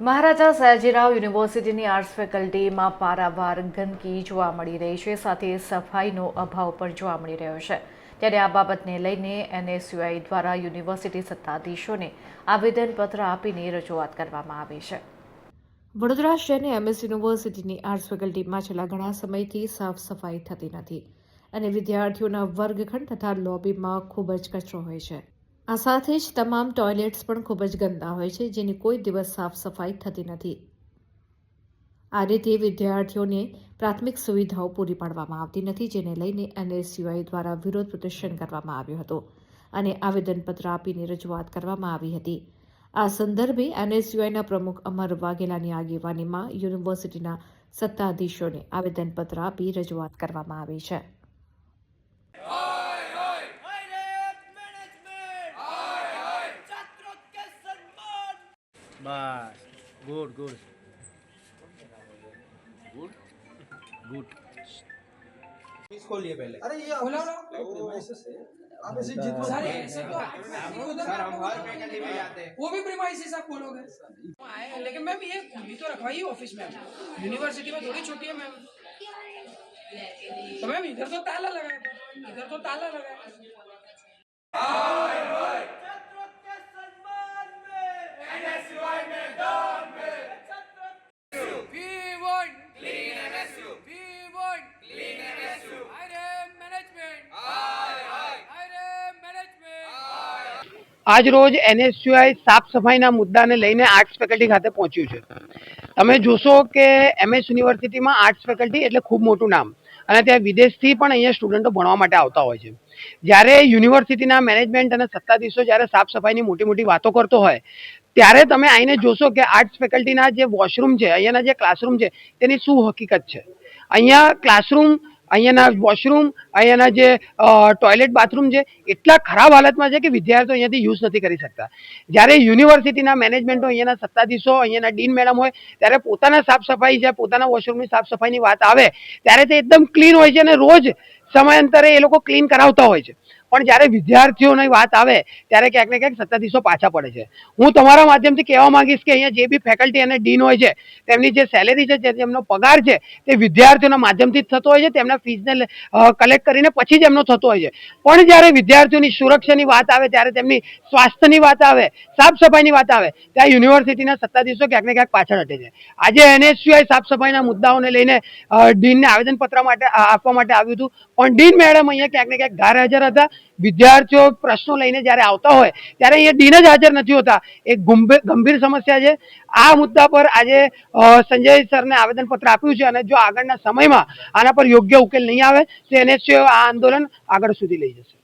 મહારાજા સયાજીરાવ યુનિવર્સિટીની આર્ટ્સ ફેકલ્ટીમાં પારાવાર ગંદકી જોવા મળી રહી છે, સાથે સફાઈનો અભાવ પણ જોવા મળી રહ્યો છે. ત્યારે આ બાબતને લઈને એનએસયુઆઈ દ્વારા યુનિવર્સિટી સત્તાધીશોને આવેદનપત્ર આપીને રજૂઆત કરવામાં આવી છે. વડોદરા શહેરની એમએસ યુનિવર્સિટીની આર્ટ્સ ફેકલ્ટીમાં છેલ્લા ઘણા સમયથી સાફ સફાઈ થતી નથી અને વિદ્યાર્થીઓના વર્ગખંડ તથા લોબીમાં ખૂબ જ કચરો હોય છે. આ સાથે જ તમામ ટોયલેટ્સ પણ ખૂબ જ ગંદા હોય છે, જેની કોઈ દિવસ સાફ સફાઈ થતી નથી. આ રીતે વિદ્યાર્થીઓને પ્રાથમિક સુવિધાઓ પૂરી પાડવામાં આવતી નથી, જેને લઈને એનએસયુઆઈ દ્વારા વિરોધ પ્રદર્શન કરવામાં આવ્યું હતું અને આવેદનપત્ર આપીને રજૂઆત કરવામાં આવી હતી. આ સંદર્ભે એનએસયુઆઈના પ્રમુખ અમર વાઘેલાની આગેવાનીમાં યુનિવર્સિટીના સત્તાધીશોને આવેદનપત્ર આપી રજૂઆત કરવામાં આવી છે. बस। Good good. गुड? गुड। इसको लिए पहले। अरे ये खोलो आप ऐसे जीत सर हम हर में जाते हैं। वो भी प्रीमाइसेस आप बोलोगे। लेकिन मैम ये खुली तो रखवाई ऑफ़िस में। यूनिवर्सिटी में थोड़ी छुट्टी है मैम। तो मैम इधर तो ताला लगा है इधर तो ताला लगा है આજ રોજ એનએસયુઆઈ સાફ સફાઈના મુદ્દાને લઈને આર્ટ્સ ફેકલ્ટી ખાતે પહોંચ્યું છે. તમે જોશો કે એમએસ યુનિવર્સિટીમાં આર્ટ્સ ફેકલ્ટી એટલે ખૂબ મોટું નામ. અને ત્યાં વિદેશથી પણ અહીંયા સ્ટુડન્ટો ભણવા માટે આવતા હોય છે. જ્યારે યુનિવર્સિટીના મેનેજમેન્ટ અને સત્તાધીશો જ્યારે સાફ સફાઈની મોટી મોટી વાતો કરતો હોય, ત્યારે તમે આવીને જોશો કે આર્ટ્સ ફેકલ્ટીના જે વોશરૂમ છે, અહીંયાના જે ક્લાસરૂમ છે, તેની શું હકીકત છે. અહીંયા ક્લાસરૂમ અહીંયાના વોશરૂમ અહીંયાના જે ટોયલેટ બાથરૂમ છે, એટલા ખરાબ હાલતમાં છે કે વિદ્યાર્થીઓ અહીંયાથી યુઝ નથી કરી શકતા. જ્યારે યુનિવર્સિટીના મેનેજમેન્ટો અહીંયાના સત્તાધીશો, અહીંયાના ડીન મેડમ હોય, ત્યારે પોતાના સાફ સફાઈ છે પોતાના વોશરૂમની સાફ સફાઈની વાત આવે, ત્યારે તે એકદમ ક્લીન હોય છે અને રોજ સમયાંતરે એ લોકો ક્લીન કરાવતા હોય છે. પણ જ્યારે વિદ્યાર્થીઓની વાત આવે, ત્યારે ક્યાંક ને ક્યાંક સત્તાધીશો પાછા પડે છે. હું તમારા માધ્યમથી કહેવા માંગીશ કે અહીંયા જે બી ફેકલ્ટી અને ડીન હોય છે, તેમની જે સેલેરી છે, જે તેમનો પગાર છે, તે વિદ્યાર્થીઓના માધ્યમથી જ થતો હોય છે, તેમના ફીઝને કલેક્ટ કરીને પછી જ એમનો થતો હોય છે. પણ જ્યારે વિદ્યાર્થીઓની સુરક્ષાની વાત આવે, ત્યારે તેમની સ્વાસ્થ્યની વાત આવે સાફ સફાઈની વાત આવે ત્યાં યુનિવર્સિટીના સત્તાધીશો ક્યાંક ને ક્યાંક પાછળ હટે છે. આજે એનએસયુઆઈ સાફ સફાઈના મુદ્દાઓને લઈને ડીનને આવેદનપત્ર માટે આપવા માટે આવ્યું હતું. પણ ડીન મેડમ અહીંયા ક્યાંક ને ક્યાંક ગેરહાજર હતા. વિદ્યાર્થીઓ પ્રશ્નો લઈને જ્યારે આવતા હોય, ત્યારે અહીંયા ડીન જ હાજર નથી હોતા. એક ગંભીર સમસ્યા છે. આ મુદ્દા પર આજે સંજય સરને આવેદનપત્ર આપ્યું છે અને જો આગળના સમયમાં આના પર યોગ્ય ઉકેલ નહીં આવે, તો એનએસયુઆઈ આ આંદોલન આગળ સુધી લઈ જશે.